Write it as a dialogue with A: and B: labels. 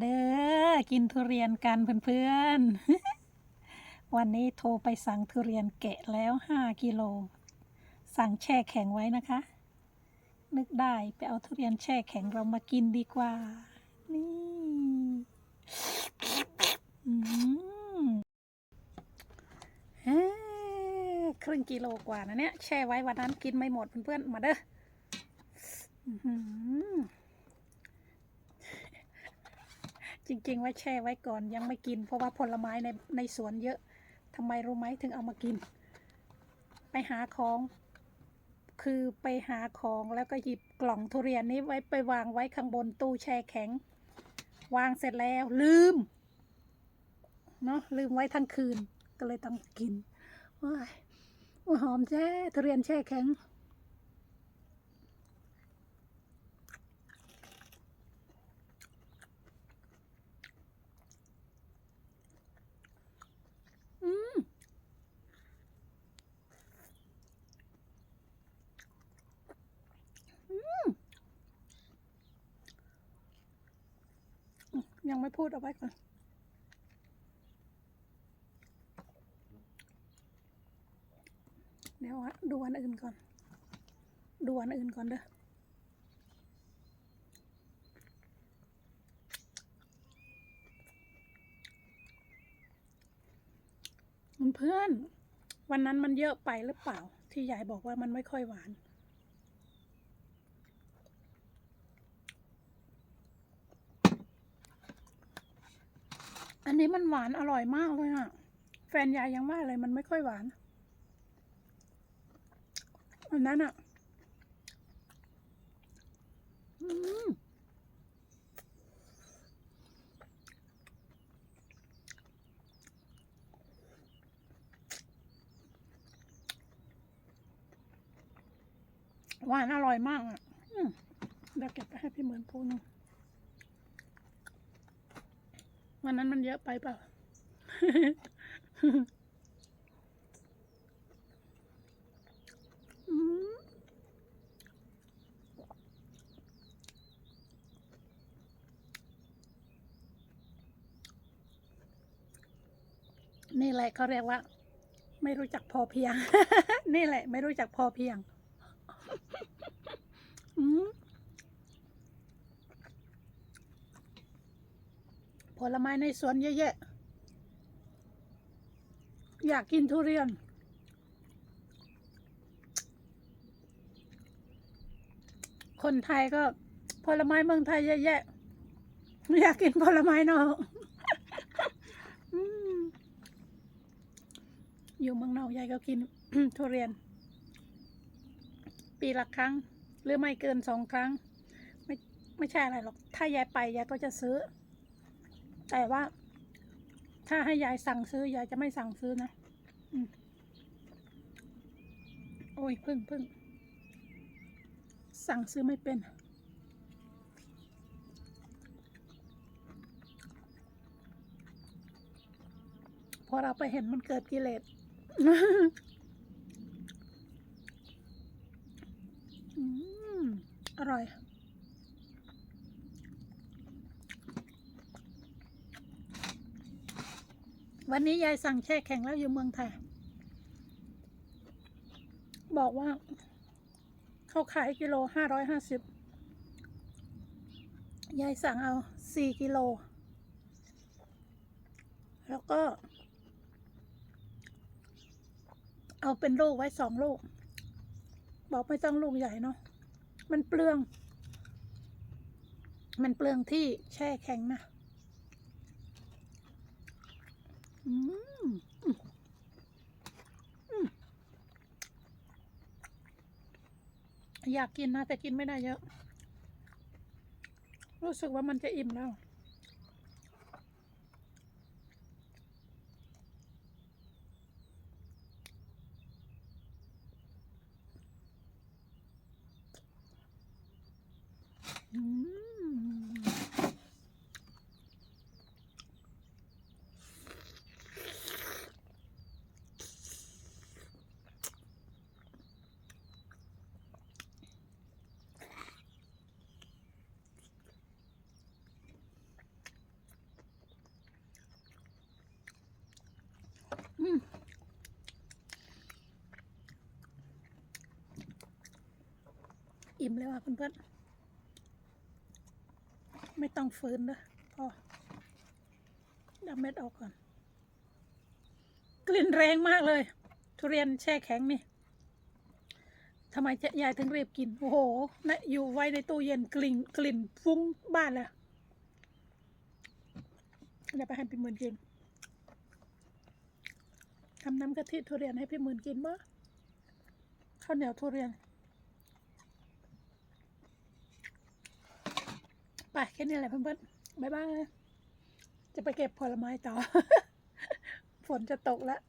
A: เด้อ กินทุเรียนกันเพื่อนๆ วันนี้โทรไปสั่งทุเรียนแกะแล้วห้ากิโล สั่งแช่แข็งไว้นะคะ นึกได้ไปเอาทุเรียนแช่แข็งเรามากินดีกว่า นี่เอ้ครึ่งกิโลกว่านะเนี่ย แช่ไว้วันนั้นกินไม่หมดเพื่อนๆ มาเด้ออื้อหือ จริง ๆ ไว้แช่ไว้ก่อนยังไม่กิน เพราะว่าผลไม้ในในสวนเยอะทำไมรู้ไหมถึงเอามากิน ไปหาของ คือไปหาของแล้วก็หยิบกล่องทุเรียนนี้ไว้ไปวางไว้ข้างบนตู้แช่แข็ง วางเสร็จแล้วลืมเนาะลืมไว้ทั้งคืนก็เลยต้องกินว้ายอุ๊ยหอมแช่ทุเรียนแช่แข็ง อืม อืม ยังไม่ พูดเอาไว้ก่อนเดี๋ยวอะดูอันอื่นก่อน ดูอันอื่นก่อนเด้อเพื่อน วันนั้นมันเยอะไปหรือเปล่า ที่ยายบอกว่ามันไม่ค่อยหวาน อันนี้มันหวานอร่อยมากเลยอะแฟนยายยังว่าเลยมันไม่ค่อยหวาน อันนั้นอะหวานอร่อยมากอะอืมเดี๋ยวเก็บไปให้พี่เหมือนพูนึง วันนั้นมันเยอะไปเปล่า นี่แหละเขาเรียกว่า ไม่รู้จักพอเพียง นี่แหละ ไม่รู้จักพอเพียง อืม ผลไม้ในสวนเยอะแยะ อยากกินทุเรียน คนไทยก็ผลไม้เมืองไทยเยอะแยะ อยากกินผลไม้นอกอืมอยู่เมืองนอกยายก็กินทุเรียน ปีละครั้ง หรือไม่เกินสองครั้ง ไม่ไม่ใช่อะไรหรอก ถ้ายายไปยายก็จะซื้อ แต่ว่า ถ้าให้ยายสั่งซื้อยายจะไม่สั่งซื้อนะอโอ้ยพึ่งพึ่งสั่งซื้อไม่เป็น พอเราไปเห็นมันเกิดกิเลสอร่อย วันนี้ยายสั่งแช่แข็งแล้วอยู่เมืองไทย บอกว่า เขาขายกิโลห้าร้อยห้าสิบยายสั่งเอาสี่กิโล แล้วก็ เอาเป็นลูกไว้สองลูก บอกไม่ต้องลูกใหญ่เนาะ มันเปลือง มันเปลืองที่แช่แข็งนะ อยากกินนะแต่กินไม่ได้เยอะ รู้สึกว่ามันจะอิ่มแล้ว อืม อิ่มแล้วอะเพื่อนๆไม่ต้องฟื้นนะพอดับเม็ดออกก่อน กลิ่นแรงมากเลย ทุเรียนแช่แข็งนี่ทำไมจ๊ยายถึงรีบกิน โอ้โหนะอยู่ไว้ในตู้เย็นกลิ่นกลิ่นฟุ้งบ้านเลยเดี๋ยวไปให้พี่หมื่นกินทำน้ำกะทิทุเรียนให้พี่หมื่นกินบ่ข้าวเหนียวทุเรียน ไป แค่นี้แหละเพื่อนๆบ๊ายบายจะไปเก็บผลไม้ต่อ ฝนจะตกแล้ว